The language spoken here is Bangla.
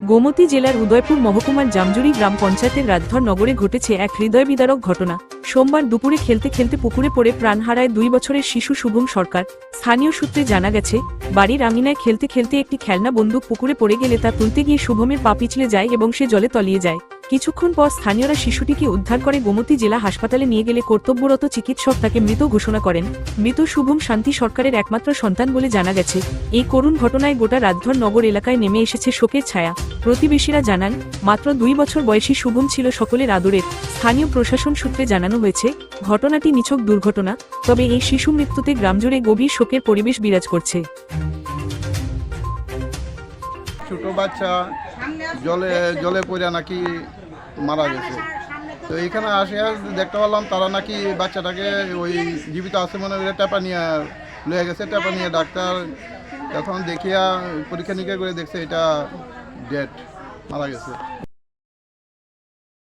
গোমতী জেলার উদয়পুর মহকুমার জামজুরি গ্রাম পঞ্চায়েতের রাজধর নগরে ঘটেছে এক হৃদয় বিদারক ঘটনা। সোমবার দুপুরে খেলতে খেলতে পুকুরে পড়ে প্রাণ হারায় দুই বছরের শিশু শুভম সরকার। স্থানীয় সূত্রে জানা গেছে, বাড়ির আঙিনায় খেলতে খেলতে একটি খেলনা বন্দুক পুকুরে পড়ে গেলে তা তুলতে গিয়ে শুভমের পা পিছলে যায় এবং সে জলে তলিয়ে যায়। কিছুক্ষণ পর স্থানীয়রা শিশুটিকে উদ্ধার করে গোমতী জেলা হাসপাতালে নিয়ে গেলে কর্তব্যরত চিকিৎসক তাকে মৃত ঘোষণা করেন। মৃত শুভম শান্তি সরকারের একমাত্র সন্তান বলে জানা গেছে। এই করুণ ঘটনায় গোটা রাজধর নগর এলাকায় নেমে এসেছে শোকের ছায়া। প্রতিবেশীরা জানান, মাত্র দুই বছর বয়সী শুভম ছিল সকলের আদরের। স্থানীয় প্রশাসন সূত্রে জানানো হয়েছে, ঘটনাটি নিছক দুর্ঘটনা, তবে এই শিশু মৃত্যুতে গ্রামজুড়ে গভীর শোকের পরিবেশ বিরাজ করছে। ছোট বাচ্চা, জলে জলে পড়ে নাকি মারা গেছে। তো এখানে আসে দেখতে পারলাম তারা নাকি বাচ্চাটাকে ওই জীবিত আছে মনে হয় টেপা নিয়ে লয়ে গেছে, টেপা নিয়ে ডাক্তার তখন দেখিয়া পরীক্ষা নিরীক্ষা করে দেখছে এটা ডেট মারা গেছে।